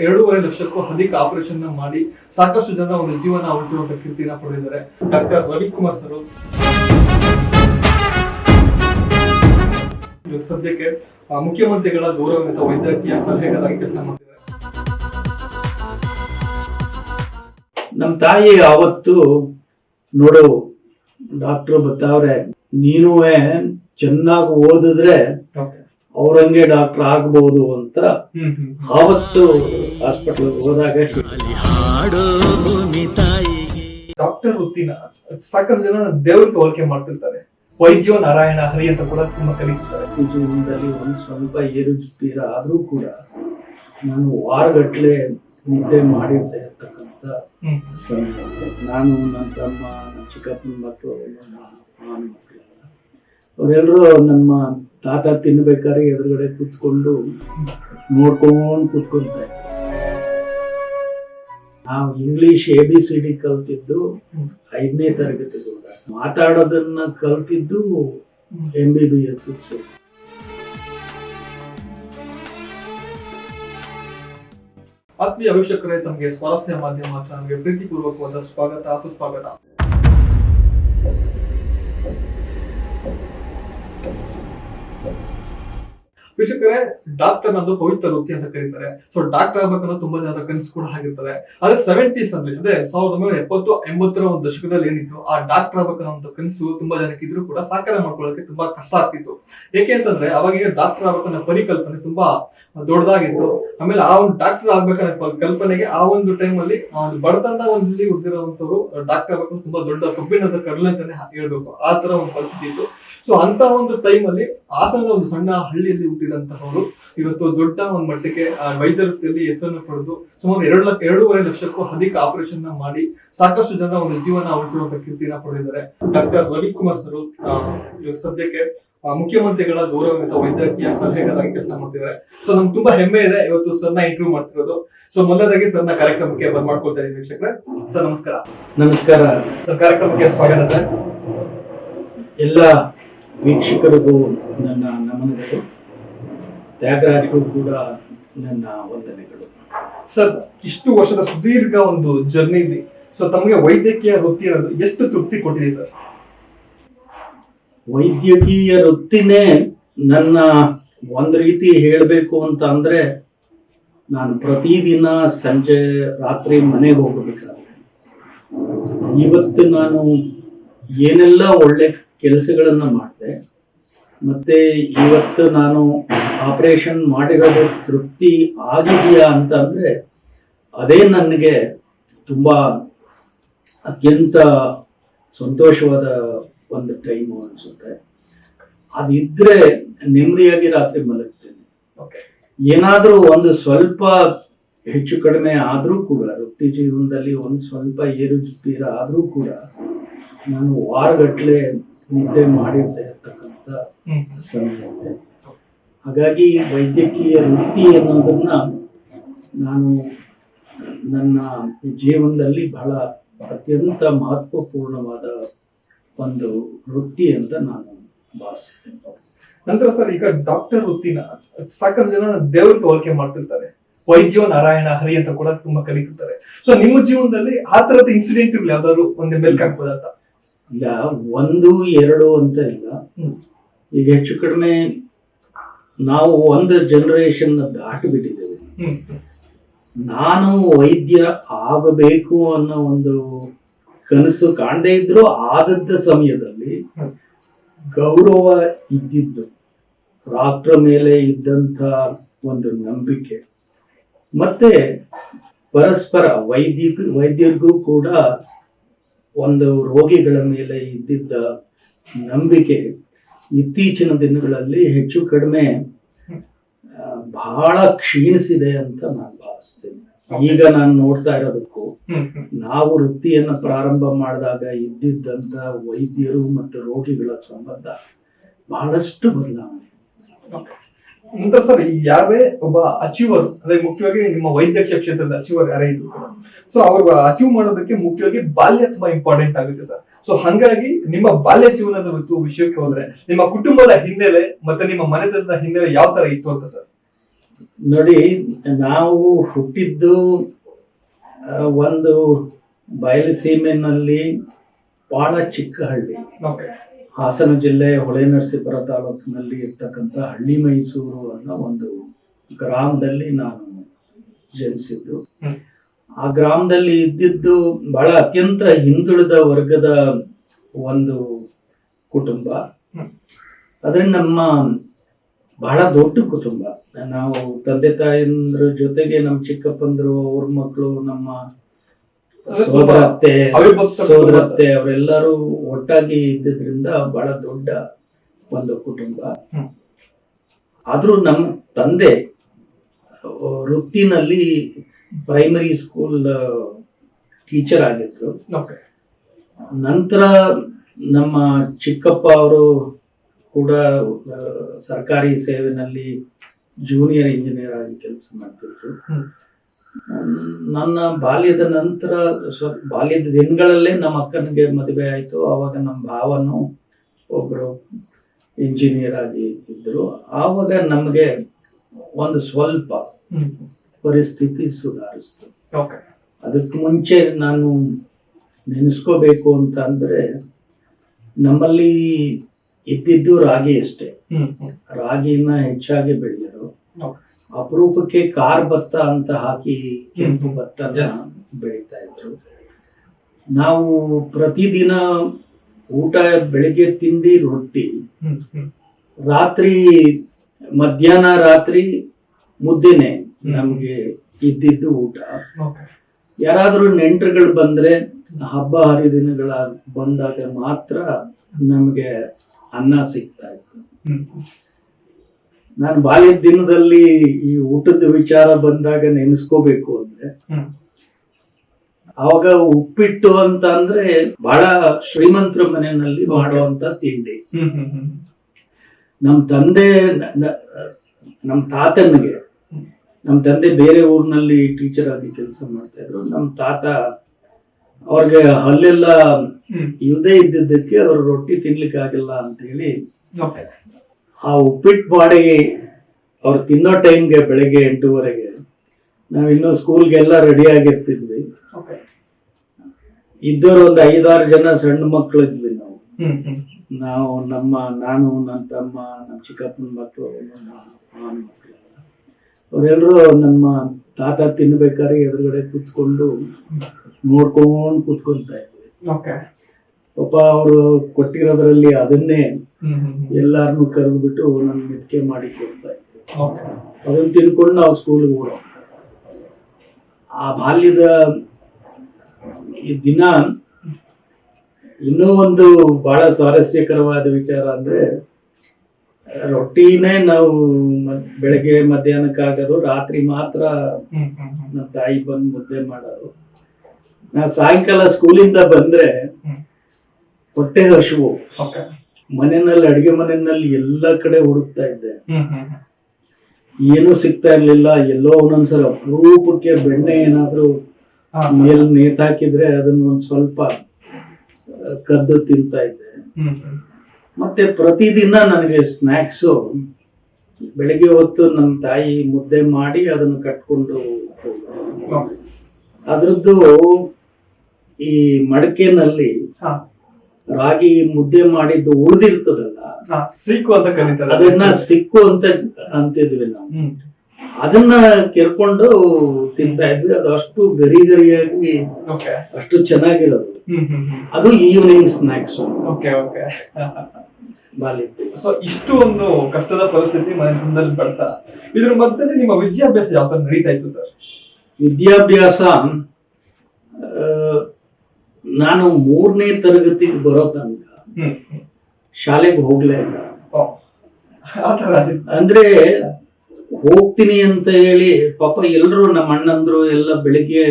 ಎರಡೂವರೆ ಲಕ್ಷಕ್ಕೂ ಅಧಿಕ ಆಪರೇಷನ್ ಮಾಡಿ ಸಾಕಷ್ಟು ಜನ ಒಂದು ಜೀವನ ಉಳಿಸಿರುವಂತ ಕೀರ್ತಿನ ಪಡೆದಿದ್ದಾರೆ. ಡಾಕ್ಟರ್ ರವಿಕುಮಾರ್ ಸರ್ ಸದ್ಯಕ್ಕೆ ಮುಖ್ಯಮಂತ್ರಿಗಳ ಗೌರವಾನ್ವಿತ ವೈದ್ಯಕೀಯ ಸಲಹೆಗಾರಾಗಿ ಕೆಲಸ ಮಾಡ್ತಿದ್ದಾರೆ. ನಮ್ಮ ತಾಯಿ ಅವತ್ತು ನೋಡು ಡಾಕ್ಟರ್ ಬತ್ತಾವ್ರೆ ನೀನು ಚೆನ್ನಾಗಿ ಓದಿದ್ರೆ. ಅವ್ರಂಗೆ ಡಾಕ್ಟರ್ ಆಗ್ಬಹುದು ಅಂತ ಆವತ್ತು ಹಾಸ್ಪಿಟಲ್ ಹೋದಾಗ ಡಾಕ್ಟರ್ ವೃತ್ತಿನ ಸಾಕಷ್ಟು ಜನ ದೇವರಿಗೆ ಹೋಲಿಕೆ ಮಾಡ್ತಿರ್ತಾರೆ. ವೈದ್ಯೋ ನಾರಾಯಣ ಹರಿ ಅಂತ ಕೂಡ ತುಂಬಾ ಕರೀತಾರೆ ಜೀವನದಲ್ಲಿ ಒಂದು ಸ್ವಲ್ಪ ಏರುಪೀರ ಆದ್ರೂ ಕೂಡ ನಾನು ವಾರಗಟ್ಲೆ ನಿದ್ದೆ ಮಾಡಿದ್ದೆ ಅಂತಕ್ಕಂಥ ಸಮಯ ನಾನು ನನ್ನ ತಮ್ಮ ನನ್ನ ಚಿಕ್ಕಪ್ಪನ ಮಕ್ಕಳು ನನ್ನ ಮಾವನ ಮಕ್ಕಳೆಲ್ಲ. ಅವರೆಲ್ಲರೂ ನಮ್ಮ ತಾತ ತಿನ್ಬೇಕಾದ್ರೆ ಎದುರುಗಡೆ ಕೂತ್ಕೊಂಡು ನೋಡ್ಕೊಂಡು ಕೂತ್ಕೊಂತಾರೆ ನಾವು English A B C D ಕಲ್ತಿದ್ದು ಐದನೇ ತರಗತಿ ಮಾತಾಡೋದನ್ನ ಕಲ್ತಿದ್ದು ಎಂ ಬಿ ಬಿ ಎಸ್ ಆತ್ಮೀಯ ವೀಕ್ಷಕರೇ, ತಮಗೆ ಸ್ವಾರಸ್ಯ ಮಾಧ್ಯಮ ಚಾನಲ್ಗೆ ಪ್ರೀತಿಪೂರ್ವಕವಾದ ಸ್ವಾಗತ, ಸುಸ್ವಾಗತ. ವೀಕ್ಷಕರೇ ಡಾಕ್ಟರ್ ಅನ್ನೋದು ಪವಿತ್ರ ವೃತ್ತಿ ಅಂತ ಕರೀತಾರೆ. ಸೊ ಡಾಕ್ಟರ್ ಆಗ್ಬೇಕನ್ನೋ ತುಂಬಾ ಜನ ಕನಸು ಕೂಡ ಆಗಿರ್ತಾರೆ ಆದ್ರೆ ಸೆವೆಂಟೀಸ್ ಅಲ್ಲಿ, ಅಂದ್ರೆ ಸಾವಿರದ ಒಂಬೈನೂರ ಎಪ್ಪತ್ತು, ಎಂಬತ್ತರ ಒಂದು ದಶಕದಲ್ಲಿ ಏನಿತ್ತು, ಆ ಡಾಕ್ಟರ್ ಆಗ್ಬೇಕನ್ನೋ ಕನಸು ತುಂಬಾ ಜನಕ್ಕೆ ಇದ್ರೂ ಕೂಡ ಸಾಕಾರ ಮಾಡ್ಕೊಳ್ಳೋಕೆ ತುಂಬಾ ಕಷ್ಟ ಆಗ್ತಿತ್ತು. ಏಕೆ ಅಂತಂದ್ರೆ, ಅವಾಗ ಡಾಕ್ಟರ್ ಆಗ್ಬೇಕನ್ನೋ ಪರಿಕಲ್ಪನೆ ತುಂಬಾ ದೊಡ್ಡದಾಗಿತ್ತು. ಆಮೇಲೆ ಆ ಒಂದು ಡಾಕ್ಟರ್ ಆಗ್ಬೇಕನ್ನೋ ಕಲ್ಪನೆಗೆ ಆ ಒಂದು ಟೈಮ್ ಅಲ್ಲಿ ಒಂದು ಬಡತನ ಒಂದಿಲ್ಲಿ ಉಳಿದಿರುವಂತವ್ರು ಡಾಕ್ಟರ್ ಆಗ್ಬೇಕು ತುಂಬಾ ದೊಡ್ಡ ಕಬ್ಬಿಣದ ಕಡಲೆ ಅಂತಾನೆ ಹೇಳ್ಬೇಕು. ಆ ತರ ಒಂದು ಪರಿಸ್ಥಿತಿ ಇತ್ತು. ಸೊ ಅಂತ ಒಂದು ಟೈಮ್ ಅಲ್ಲಿ ಹಾಸನದ ಒಂದು ಸಣ್ಣ ಹಳ್ಳಿಯಲ್ಲಿ ಹುಟ್ಟಿದಂತಹವರು ಇವತ್ತು ದೊಡ್ಡ ಒಂದು ಮಟ್ಟಕ್ಕೆ ವೈದ್ಯ ವೃತ್ತಿಯಲ್ಲಿ ಹೆಸರನ್ನು ಪಡೆದು ಸುಮಾರು ಎರಡು ಲಕ್ಷ ಎರಡೂವರೆ ಲಕ್ಷಕ್ಕೂ ಅಧಿಕ ಆಪರೇಷನ್ನ ಮಾಡಿ ಸಾಕಷ್ಟು ಜನ ಒಂದು ಜೀವನ ಉಳಿಸಿರುವಂತ ಕೀರ್ತಿನ ಪಡೆದಿದ್ದಾರೆ. ಡಾಕ್ಟರ್ ರವಿಕುಮಾರ್ ಸರ್ ಇವಾಗ ಸದ್ಯಕ್ಕೆ ಮುಖ್ಯಮಂತ್ರಿಗಳ ಗೌರವಾನ್ವಿತ ವೈದ್ಯಕೀಯ ಸಲಹೆಗಳಾಗಿ ಕೆಲಸ ಮಾಡ್ತಿದ್ದಾರೆ. ಸೊ ನಮ್ಗೆ ತುಂಬಾ ಹೆಮ್ಮೆ ಇದೆ ಇವತ್ತು ಸರ್ನ ಇಂಟರ್ವ್ಯೂ ಮಾಡ್ತಿರೋದು. ಸೊ ಮೊದಲದಾಗಿ ಸರ್ನ ಕಾರ್ಯಕ್ರಮಕ್ಕೆ ಬರ್ಮಾಡ್ಕೊಳ್ತಾ ಇದ್ದೀನಿ ವೀಕ್ಷಕರೇ. ಸರ್ ನಮಸ್ಕಾರ. ನಮಸ್ಕಾರ. ಸರ್ ಕಾರ್ಯಕ್ರಮಕ್ಕೆ ಸ್ವಾಗತ ಸರ್. ಎಲ್ಲ ವೀಕ್ಷಕರಿಗೂ ನನ್ನ ನಮನಗಳು. ತ್ಯಾಗರಾಜ್ಗೂ ಕೂಡ ನನ್ನ ವಂದನೆಗಳು. ಸರ್ ಇಷ್ಟು ವರ್ಷದ ಸುದೀರ್ಘ ಒಂದು ಜರ್ನಿಲಿ ಸೊ ತಮಗೆ ವೈದ್ಯಕೀಯ ವೃತ್ತಿ ಅನ್ನೋದು ಎಷ್ಟು ತೃಪ್ತಿ ಕೊಟ್ಟಿದೆ ಸರ್? ವೈದ್ಯಕೀಯ ವೃತ್ತಿನೇ ನನ್ನ ಒಂದ್ ರೀತಿ ಹೇಳಬೇಕು ಅಂತ ಅಂದ್ರೆ ನಾನು ಪ್ರತಿದಿನ ಸಂಜೆ ರಾತ್ರಿ ಮನೆಗೆ ಹೋಗಬೇಕಾದ್ರೆ. ಇವತ್ತು ನಾನು ಏನೆಲ್ಲ ಒಳ್ಳೆ ಕೆಲಸಗಳನ್ನ ಮಾಡಿದೆ. ಮತ್ತೆ ಇವತ್ತು ನಾನು ಆಪರೇಷನ್ ಮಾಡಿರೋದು ತೃಪ್ತಿ ಆಗಿದೆಯಾ ಅಂತ ಅಂದರೆ ಅದೇ ನನಗೆ ತುಂಬಾ ಅತ್ಯಂತ ಸಂತೋಷವಾದ ಒಂದು ಟೈಮು ಅನ್ಸುತ್ತೆ. ಅದಿದ್ದರೆ ನೆಮ್ಮದಿಯಾಗಿ ರಾತ್ರಿ ಮಲಗ್ತೇನೆ. ಏನಾದರೂ ಒಂದು ಸ್ವಲ್ಪ ಹೆಚ್ಚು ಕಡಿಮೆ ಆದರೂ ಕೂಡ ವೃತ್ತಿ ಜೀವನದಲ್ಲಿ ಒಂದು ಸ್ವಲ್ಪ ಏರುಪೀರ ಆದರೂ ಕೂಡ ನಾನು ವಾರಗಟ್ಲೆ ನಿದ್ದೆ ಮಾಡಿದ್ದೆ ಇರ್ತಕ್ಕಂಥ ಸಮಯ ಹಾಗಾಗಿ ವೈದ್ಯಕೀಯ ವೃತ್ತಿ ಅನ್ನೋದನ್ನ ನಾನು ನನ್ನ ಜೀವನದಲ್ಲಿ ಬಹಳ ಅತ್ಯಂತ ಮಹತ್ವಪೂರ್ಣವಾದ ಒಂದು ವೃತ್ತಿ ಅಂತ ನಾನು ಭಾವಿಸ್ತೇನೆ ನಂತರ ಸರ್ ಈಗ ಡಾಕ್ಟರ್ ವೃತ್ತಿನ ಸಾಕಷ್ಟು ಜನ ದೇವರಿಗೆ ಹೋಲಿಕೆ ಮಾಡ್ತಿರ್ತಾರೆ. ವೈದ್ಯೋ ನಾರಾಯಣ ಹರಿ ಅಂತ ಕೂಡ ತುಂಬಾ ಕರೀತಿರ್ತಾರೆ ಸೊ ನಿಮ್ಮ ಜೀವನದಲ್ಲಿ ಆ ತರದ ಇನ್ಸಿಡೆಂಟ್ ಯಾವ್ದಾದ್ರು ಒಂದೇ ಮೆಲ್ಕ್ ಹಾಕ್ಬೋದಂತ ಇಲ್ಲ ಒಂದು ಎರಡು ಅಂತ ಇಲ್ಲ. ಈಗ ಹೆಚ್ಚು ಕಡಿಮೆ ನಾವು ಒಂದು ಜನರೇಷನ್ ದಾಟಿಬಿಟ್ಟಿದ್ದೇವೆ. ನಾನು ವೈದ್ಯ ಆಗಬೇಕು ಅನ್ನೋ ಒಂದು ಕನಸು ಕಾಣದೇ ಇದ್ರೂ ಆದದ್ದ ಸಮಯದಲ್ಲಿ ಗೌರವ ಇದ್ದಿದ್ದು ರಾತ್ರ ಮೇಲೆ ಇದ್ದಂಥ ಒಂದು ನಂಬಿಕೆ. ಮತ್ತೆ ಪರಸ್ಪರ ವೈದ್ಯ ವೈದ್ಯರಿಗೂ ಕೂಡ ಒಂದು ರೋಗಿಗಳ ಮೇಲೆ ಇದ್ದಿದ್ದ ನಂಬಿಕೆ ಇತ್ತೀಚಿನ ದಿನಗಳಲ್ಲಿ ಹೆಚ್ಚು ಕಡಿಮೆ ಬಹಳ ಕ್ಷೀಣಿಸಿದೆ ಅಂತ ನಾನು ಭಾವಿಸ್ತೇನೆ. ಈಗ ನಾನು ನೋಡ್ತಾ ಇರೋದಕ್ಕೂ ನಾವು ವೃತ್ತಿಯನ್ನ ಪ್ರಾರಂಭ ಮಾಡಿದಾಗ ಇದ್ದಿದ್ದಂತ ವೈದ್ಯರು ಮತ್ತು ರೋಗಿಗಳ ಸಂಬಂಧ ಬಹಳಷ್ಟು ಬದಲಾವಣೆ. ನಂತರ ಸರ್ ಯಾರೇ ಒಬ್ಬ ಅಚೀವರ್ ಅಂದ್ರೆ ಮುಖ್ಯವಾಗಿ ನಿಮ್ಮ ವೈದ್ಯಕೀಯ ಕ್ಷೇತ್ರದ ಅಚೀವರ್ ಯಾರೇ ಇದ್ರು ಸೊ ಅವ್ರು ಅಚೀವ್ ಮಾಡೋದಕ್ಕೆ ಮುಖ್ಯವಾಗಿ ಬಾಲ್ಯ ತುಂಬಾ ಇಂಪಾರ್ಟೆಂಟ್ ಆಗುತ್ತೆ ಸರ್. ಸೊ ಹಂಗಾಗಿ ನಿಮ್ಮ ಬಾಲ್ಯ ಜೀವನದ ವಿಷಯಕ್ಕೆ ಹೋದ್ರೆ ನಿಮ್ಮ ಕುಟುಂಬದ ಹಿನ್ನೆಲೆ ಮತ್ತೆ ನಿಮ್ಮ ಮನೆತನದ ಹಿನ್ನೆಲೆ ಯಾವ ತರ ಇತ್ತು ಅಂತ ಸರ್? ನೋಡಿ ನಾವು ಹುಟ್ಟಿದ್ದು ಒಂದು ಒಂದು ಬಯಲುಸೀಮೆನಲ್ಲಿ ಬಹಳ ಚಿಕ್ಕ ಹಳ್ಳಿ ಹಾಸನ ಜಿಲ್ಲೆ ಹೊಳೆನರಸೀಪುರ ತಾಲೂಕಿನಲ್ಲಿ ಇರ್ತಕ್ಕಂಥ ಹಳ್ಳಿ ಮೈಸೂರು ಅನ್ನೋ ಒಂದು ಗ್ರಾಮದಲ್ಲಿ ನಾನು ಜನಿಸಿದ್ದು. ಆ ಗ್ರಾಮದಲ್ಲಿ ಇದ್ದಿದ್ದು ಬಹಳ ಅತ್ಯಂತ ಹಿಂದುಳಿದ ವರ್ಗದ ಒಂದು ಕುಟುಂಬ. ಆದ್ರೆ ನಮ್ಮ ಬಹಳ ದೊಡ್ಡ ಕುಟುಂಬ. ನಾವು ತಂದೆ ತಾಯಂದ್ರ ಜೊತೆಗೆ ನಮ್ಮ ಚಿಕ್ಕಪ್ಪಂದ್ರು ಅವ್ರ ಮಕ್ಕಳು ನಮ್ಮ ಸೋದರತ್ತೆ. ಸೋದರತ್ತೆ ಅವರೆಲ್ಲರೂ ಒಟ್ಟಾಗಿ ಇದ್ದಿದ್ರಿಂದ ಬಹಳ ದೊಡ್ಡ ಒಂದು ಕುಟುಂಬ. ಆದ್ರೂ ನಮ್ಮ ತಂದೆ ವೃತ್ತಿನಲ್ಲಿ ಪ್ರೈಮರಿ ಸ್ಕೂಲ್ ಟೀಚರ್ ಆಗಿದ್ರು. ನಂತರ ನಮ್ಮ ಚಿಕ್ಕಪ್ಪ ಅವರು ಕೂಡ ಸರ್ಕಾರಿ ಸೇವೆನಲ್ಲಿ ಜೂನಿಯರ್ ಇಂಜಿನಿಯರ್ ಆಗಿ ಕೆಲಸ ಮಾಡ್ತಿದ್ರು. ನನ್ನ ಬಾಲ್ಯದ ನಂತರ ಸ್ವಲ್ಪ ಬಾಲ್ಯದ ದಿನಗಳಲ್ಲೇ ನಮ್ಮ ಅಕ್ಕನಿಗೆ ಮದುವೆ ಆಯಿತು. ಆವಾಗ ನಮ್ಮ ಭಾವನು ಒಬ್ಬರು ಇಂಜಿನಿಯರ್ ಆಗಿ ಇದ್ದರು ಆವಾಗ ನಮಗೆ ಒಂದು ಸ್ವಲ್ಪ ಪರಿಸ್ಥಿತಿ ಸುಧಾರಿಸ್ತು. ಅದಕ್ಕೆ ಮುಂಚೆ ನಾನು ನೆನೆಸ್ಕೋಬೇಕು ಅಂತ ಅಂದ್ರೆ ನಮ್ಮಲ್ಲಿ ಇದ್ದಿದ್ದು ರಾಗಿ ಅಷ್ಟೇ. ರಾಗಿನ ಹೆಚ್ಚಾಗಿ ಬೆಳೆಯೋರು. ಅಪರೂಪಕ್ಕೆ ಕಾರ್ ಭತ್ತ ಅಂತ ಹಾಕಿ ಕೆಂಪು. ಭತ್ತ ಬೆಳೀತಾ ಇದ್ರು. ನಾವು ಪ್ರತಿದಿನ ಊಟ ಬೆಳಿಗ್ಗೆ ತಿಂಡಿ ರೊಟ್ಟಿ ರಾತ್ರಿ ಮಧ್ಯಾಹ್ನ ರಾತ್ರಿ ಮುದ್ದೆನೆ. ನಮ್ಗೆ ಇದ್ದಿದ್ದು ಊಟ. ಯಾರಾದ್ರೂ ನೆಂಟರುಗಳು ಬಂದ್ರೆ ಹಬ್ಬ ಹರಿದಿನಗಳ ಬಂದಾಗ ಮಾತ್ರ ನಮಗೆ ಅನ್ನ ಸಿಗ್ತಾ ಇತ್ತು. ನಾನು ಬಾಲ್ಯದ ದಿನದಲ್ಲಿ ಈ ಊಟದ ವಿಚಾರ ಬಂದಾಗ ನೆನೆಸ್ಕೋಬೇಕು ಅಂದ್ರೆ ಆವಾಗ ಅವಾಗ ಉಪ್ಪಿಟ್ಟು ಅಂತ ಅಂದ್ರೆ ಬಹಳ ಶ್ರೀಮಂತರ ಮನೆಯಲ್ಲಿ ಮಾಡುವಂತ ತಿಂಡಿ. ನಮ್ ತಂದೆ ನಮ್ ತಾತನಿಗೆ ನಮ್ ತಂದೆ ಬೇರೆ ಊರಿನಲ್ಲಿ ಟೀಚರ್ ಆಗಿ ಕೆಲಸ ಮಾಡ್ತಾ ಇದ್ರು. ನಮ್ ತಾತ ಅವ್ರಿಗೆ ಅಲ್ಲೆಲ್ಲ ಇಲ್ಲದೆ ಇದ್ದಿದ್ದಕ್ಕೆ ಅವ್ರ ರೊಟ್ಟಿ ತಿನ್ಲಿಕ್ಕೆ ಆಗಿಲ್ಲ ಅಂತ ಹೇಳಿ ಆ ಉಪ್ಪಿಟ್ಟು ಮಾಡಿ ಅವ್ರು ತಿನ್ನೋ ಟೈಮ್ಗೆ ಬೆಳಗ್ಗೆ ಎಂಟೂವರೆಗೆ ನಾವ್ ಇನ್ನೂ ಸ್ಕೂಲ್ಗೆಲ್ಲ ರೆಡಿ ಆಗಿರ್ತಿದ್ವಿ. ಇದ್ದವ್ರು ಒಂದು ಐದಾರು ಜನ ಸಣ್ಣ ಮಕ್ಕಳು ಇದ್ವಿ ನಾವು ನಾವು ನಮ್ಮ ನಾನು ನನ್ನ ತಮ್ಮ ನಮ್ಮ ಚಿಕ್ಕಪ್ಪನ ಮಕ್ಕಳು ನಮ್ಮ ಮಾವನ ಮಕ್ಕಳು ಅವರೆಲ್ಲರೂ ನಮ್ಮ ತಾತ ತಿನ್ಬೇಕಾದ್ರೆ ಎದುರುಗಡೆ ಕೂತ್ಕೊಂಡು ನೋಡ್ಕೊಂಡು ಕೂತ್ಕೊಂತ ಇದ್ವಿ. ಓಕೆ ಪಾಪ ಅವರು ಕೊಟ್ಟಿರೋದ್ರಲ್ಲಿ ಅದನ್ನೇ ಎಲ್ಲಾರ್ನು ಕರೆದು ಬಿಟ್ಟು ಎಲ್ಲಾರನ್ನು ಕರೆದ್ಬಿಟ್ಟು ನನ್ ಮೆತ್ಕೆ ಮಾಡಿ ಕೊಡ್ತಾ ಇದ್ರು. ಅದನ್ನ ತಿನ್ಕೊಂಡು ನಾವು ಸ್ಕೂಲ್ಗೆ ಓಡೋ ಆ ಬಾಲ್ಯದ ಈ ದಿನ ಇನ್ನೂ ಒಂದು ಬಹಳ ಸ್ವಾರಸ್ಯಕರವಾದ ವಿಚಾರ ಅಂದ್ರೆ ರೊಟ್ಟಿನೇ ನಾವು ಬೆಳಗ್ಗೆ ಮಧ್ಯಾಹ್ನಕ್ಕಾಗೋದು ರಾತ್ರಿ ಮಾತ್ರ ನಮ್ಮ ತಾಯಿ ಬಂದು ಮುದ್ದೆ ಮಾಡೋರು ನಾ ಸಾಯಂಕಾಲ ಸ್ಕೂಲಿಂದ ಬಂದ್ರೆ. ಹೊಟ್ಟೆ ಹಸುವು. ಮನೆಯಲ್ಲಿ ಅಡಿಗೆ ಮನೆಯಲ್ಲಿ ಎಲ್ಲ ಕಡೆ ಹುಡುಕ್ತಾ ಇದ್ದೆ. ಏನು ಸಿಗ್ತಾ ಇರ್ಲಿಲ್ಲ. ಎಲ್ಲೋ ಒಂದೊಂದ್ಸಲ ಅಪರೂಪಕ್ಕೆ ಬೆಣ್ಣೆ ಏನಾದ್ರೂ ಮೇಲೆ ನೇತಾಕಿದ್ರೆ ಅದನ್ನ ಒಂದ್ ಸ್ವಲ್ಪ ಕದ್ದು ತಿಂತಾ ಇದ್ದೆ. ಮತ್ತೆ ಪ್ರತಿದಿನ ನನಗೆ ಸ್ನ್ಯಾಕ್ಸು ಬೆಳಿಗ್ಗೆ ಹೊತ್ತು ನಮ್ಮ ತಾಯಿ ಮುದ್ದೆ ಮಾಡಿ ಅದನ್ನು ಕಟ್ಕೊಂಡು ಅದರದ್ದು ಈ ಮಡಕೆನಲ್ಲಿ ರಾಗಿ ಮುದ್ದೆ ಮಾಡಿದ್ದು ಉಳಿದಿರ್ತದಲ್ಲ? ಸಿಕ್ಕು ಸೀಕು ಅಂತ ಕರೀತಾರೆ. ಅದನ್ನ ಸಿಕ್ಕು ಅಂತ ಅಂತಿದ್ವಿ ನಾವು. ಅದನ್ನ ಕೆರ್ಕೊಂಡು ತಿಂತಾ ಇದ್ವಿ. ಅದು ಅಷ್ಟು ಗರಿ ಗರಿಯಾಗಿ ಓಕೆ. ಅಷ್ಟು ಚೆನ್ನಾಗಿರೋದು. ಅದು evening snacks okay okay. So ಇಷ್ಟು ಒಂದು ಕಷ್ಟದ ಪರಿಸ್ಥಿತಿ ಮನೆ ಮನೆತನದಲ್ಲಿ ಬರ್ತಾ. ಇದ್ರ ಮಧ್ಯೆ ನಿಮ್ಮ ವಿದ್ಯಾಭ್ಯಾಸ ಯಾವ ತರ ನಡೀತಾ ಇತ್ತು ಸರ್? ವಿದ್ಯಾಭ್ಯಾಸ ನಾನು ಮೂರನೇ ತರಗತಿಗೆ ಬರೋ ತನಕ ಶಾಲೆಗೆ ಹೋಗ್ಲೇ ಇಲ್ಲ. ಅಂದ್ರೆ ಹೋಗ್ತೀನಿ ಅಂತ ಹೇಳಿ ಪಾಪ ಎಲ್ರು ನಮ್ಮ ಅಣ್ಣಂದ್ರು ಎಲ್ಲ ಬೆಳಿಗ್ಗೆ